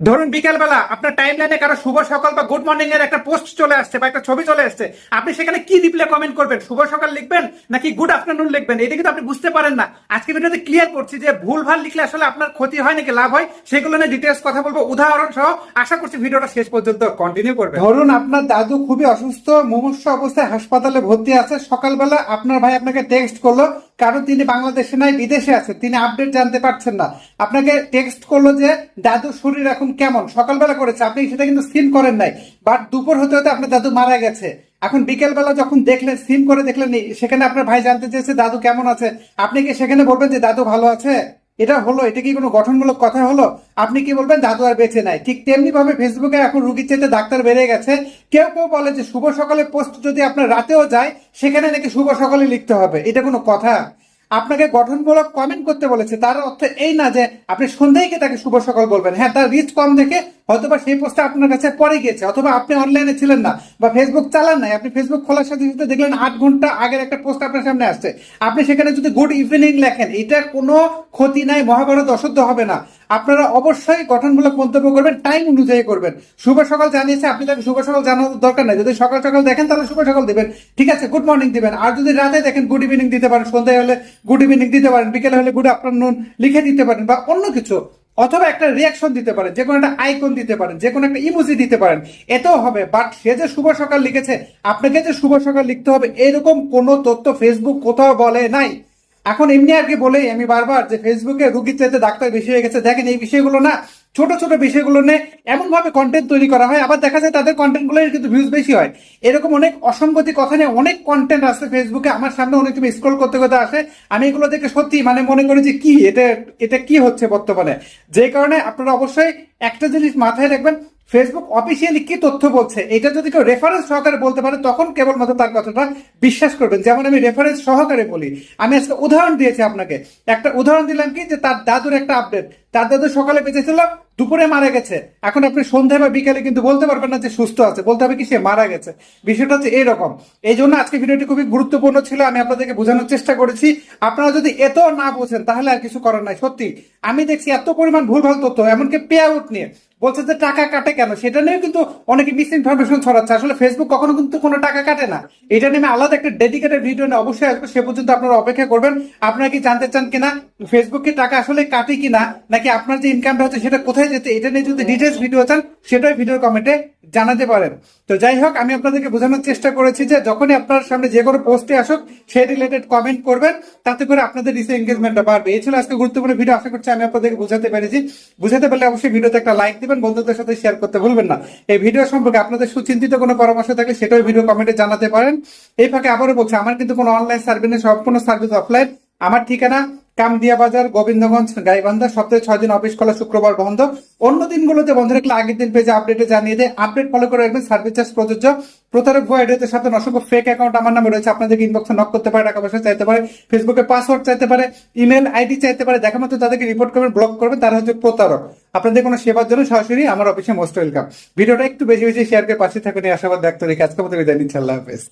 ধরুন বিকেলবেলা আপনার টাইম লাইনে কারও শুভ সকাল বা গুড মর্নিং এর একটা পোস্ট চলে আসছে বা একটা ছবি চলে আসছে, আপনি সেখানে কি রিপ্লাই কমেন্ট করবেন? শুভ সকাল লিখবেন নাকি গুড আফটারনুন লিখবেন? এটা কিন্তু আপনি বুঝতে পারেন না। আজকে ভিডিওতে ক্লিয়ার করছি যে ভুল ভালো লিখলে আসলে আপনার ক্ষতি হয় নাকি লাভ হয়, সেগুলো নিয়ে ডিটেলস কথা বলব। উদাহরণ সহ আশা করছি ভিডিওটা শেষ পর্যন্ত কন্টিনিউ করবেন। ধরুন আপনার দাদু খুবই অসুস্থ, মুমূর্ষ অবস্থায় হাসপাতালে ভর্তি আছে, সকালবেলা আপনার ভাই আপনাকে টেক্সট করল কারণ তিনি বাংলাদেশে নাই, বিদেশে আছে। তিনি আপডেট জানতে পারছেন না। আপনাকে টেক্সট করল যে, দাদুর শরীর এখন কেমন? সকালবেলা করেছে। আপনি সেটা কিন্তু সিন করেন নাই। বাট দুপুর হতে হতে আপনার দাদু মারা গেছে। এখন বিকেলবেলা যখন দেখলেন সিন করে দেখলেন সেখানে আপনার ভাই জানতে চেয়েছে, দাদু কেমন আছে? আপনি কি সেখানে বলবেন যে, দাদু ভালো আছে? এটা হলো, এটা কি কোনো গঠনমূলক কথা হলো? আপনি কি বলবেন? দাদু আর বেঁচে নাই। ঠিক তেমনি ভাবে ফেসবুকে এখন রুগীর চেয়ে ডাক্তার বেড়ে গেছে। কেউ কেউ বলে যে, শুভ সকালে পোস্ট যদি আপনার রাতেও যায়, সেখানে নাকি শুভ সকালে লিখতে হবে। এটা কোনো কথা। আপনাকে গঠনমূলক কমেন্ট করতে বলেছে। তার অর্থ এই না যে, আপনি সন্ধ্যায় তাকে শুভ সকাল বলবেন। হ্যাঁ তার রিচ কম দেখে হয়তোবা সেই পোস্টটা আপনার কাছে পরে গিয়েছে, অথবা আপনি অনলাইনে ছিলেন না, বা ফেসবুক চালান নাই, আপনি ফেসবুক খোলার সাথে সাথে দেখলেন আট ঘণ্টা আগের একটা পোস্ট আপনার সামনে আসছে। আপনি সেখানে যদি গুড ইভিনিং লেখেন এটা কোনো ক্ষতি নাই, মহাভারত অশুদ্ধ হবে না। আপনারা অবশ্যই গঠনমূলক মন্তব্য করবেন টাইম অনুযায়ী করবেন। শুভ সকাল জানিয়েছে, আপনি তাকে শুভ সকাল জানানোর দরকার নাই। যদি সকাল সকাল দেখেন, তাহলে শুভ সকাল দিবেন। ঠিক আছে গুড মর্নিং দিবেন। আর যদি রাতে দেখেন গুড ইভিনিং দিতে পারেন। সন্ধ্যায় হলে গুড ইভিনিং দিতে পারেন। বিকেলে হলে গুড আফটারনুন লিখে দিতে পারেন, বা অন্য কিছু। অথবা একটা রিয়াকশন দিতে পারেন, যে কোনো একটা আইকন দিতে পারেন, যে কোনো একটা ইমোজি দিতে পারেন এতেও হবে। বাট সে যে শুভ সকাল লিখেছে, আপনাকে যে শুভ সকাল লিখতে হবে, এরকম কোনো তথ্য ফেসবুক কোথাও বলে নাই। এখন এমনি আর কি বলেই, আমি বারবার যে ফেসবুকে রুগীর চাইতে ডাক্তার বেশি হয়ে গেছে, দেখেন এই বিষয়গুলো না ছোট ছোট বিষয়গুলো নিয়ে এমনভাবে কন্টেন্ট তৈরি করা হয়, আবার দেখা যায় তাদের কন্টেন্টগুলো কিন্তু ভিউজ বেশি হয়। এরকম অনেক অসঙ্গতি কথা নিয়ে অনেক কন্টেন্ট আসে ফেসবুকে আমার সামনে অনেক তুমি স্ক্রল করতে করতে আসে। আমি এগুলো দেখে সত্যি মানে মনে করি যে কি, এটা এটা কি হচ্ছে বর্তমানে? যে কারণে আপনারা অবশ্যই একটা জিনিস মাথায় রাখবেন ফেসবুক অফিসিয়ালি কি তথ্য বলছে? এটা যদি কেউ রেফারেন্স সহকারে বলতে পারে, তখন কেবলমাত্র তার কথাটা বিশ্বাস করবেন। যেমন আমি রেফারেন্স সহকারে বলি। আমি আজকে উদাহরণ দিয়েছি আপনাকে। একটা উদাহরণ দিলাম কি, যে তার দাদুর একটা আপডেট তার দাদু সকালে বেঁচে ছিল দুপুরে মারা গেছে। এখন আপনি সন্ধ্যায় বা বিকালে কিন্তু বলতে পারবেন না যে সুস্থ আছে। বলতে হবে কি, সে মারা গেছে। বিষয়টা হচ্ছে এইরকম এই জন্য আজকে ভিডিওটি খুবই গুরুত্বপূর্ণ ছিল। আমি আপনাদেরকে বোঝানোর চেষ্টা করেছি। আপনারা যদি এত না বোঝেন, তাহলে আর কিছু করার নাই। সত্যি, আমি দেখছি এত পরিমাণ ভুলভাল তথ্য, এমনকি পে আউট নিয়ে। বলছে যে টাকা কাটে কেন? সেটা নিয়ে কিন্তু অনেকে মিস ইনফরমেশন ছড়াচ্ছে। আসলে ফেসবুক কখনো কিন্তু কোনো টাকা কাটে না। এটা নিয়ে আলাদা একটা ডেডিকেটেড ভিডিও নিয়ে অবশ্যই আসবে। সে পর্যন্ত আপনারা অপেক্ষা করবেন। আপনারা কি জানতে চান কিনা? ফেসবুকে টাকা আসলে কাটে কিনা? নাকি আপনার যে ইনকামটা হচ্ছে সেটা কোথায় যেতে? এটা নিয়ে যদি ডিটেলস ভিডিও চান সেটাই ভিডিও কমেন্টে জানাতে পারেন। তো যাই হোক, আমি আপনাদেরকে বোঝানোর চেষ্টা করেছি যে যখনই আপনার সামনে যে কোনো পোস্টে আসুক, সে রিলেটেড কমেন্ট করবেন, তাতে করে আপনাদের রিসে এঙ্গেজমেন্টটা বাড়বে। এই ছিল আজকে গুরুত্বপূর্ণ ভিডিও আশা করছি আমি আপনাদেরকে বোঝাতে পেরেছি। বুঝাতে পারলে অবশ্যই ভিডিওতে একটা লাইক দিবেন, বন্ধুদের সাথে শেয়ার করতে ভুলবেন না। এই ভিডিও সম্পর্কে আপনাদের সুচিন্তিত কোনো পরামর্শ থাকলে সেটাও ভিডিও কমেন্টে জানাতে পারেন। এই ফাঁকে আবারও বলছি, আমার কিন্তু কোনো অনলাইন সার্ভিস সম্পূর্ণ সার্ভিস অফলাইন আমার ঠিকানা কামদিয়া বাজার গোবিন্দগঞ্জ, গাইবান্ধা, সপ্তাহে ছয় দিন অফিস খোলা, শুক্রবার বন্ধ। অন্য দিনগুলোতে বন্ধ রাখলে আগের দিন পেজে আপডেটে জানিয়ে দেয়। আপডেট ফলো করে রাখবেন সার্ভিস চার্জ প্রযোজ্য। প্রতারক ভয় ভয়েডের সাথে অসংখ্য ফেক অ্যাকাউন্ট আমার নামে রয়েছে। আপনাদেরকে ইনবক্সে নক করতে পারে, টাকা পয়সা চাইতে পারে ফেসবুকে পাসওয়ার্ড চাইতে পারে ইমেল আইডি চাইতে পারে, দেখা মতো তাদেরকে রিপোর্ট করবেন ব্লক করবেন, তারা হচ্ছে প্রতারক। আপনাদের কোনো সেবার জন্য সরাসরি আমার অফিসে মোস্ট ওয়েলকাম ভিডিওটা একটু বেশি বেশি শেয়ার করে পাশে থাকুন, এই আশাবাদ ব্যক্ত রেখে আজকে মতো বিদায় নিচ্ছি। আল্লাহ হাফেজ।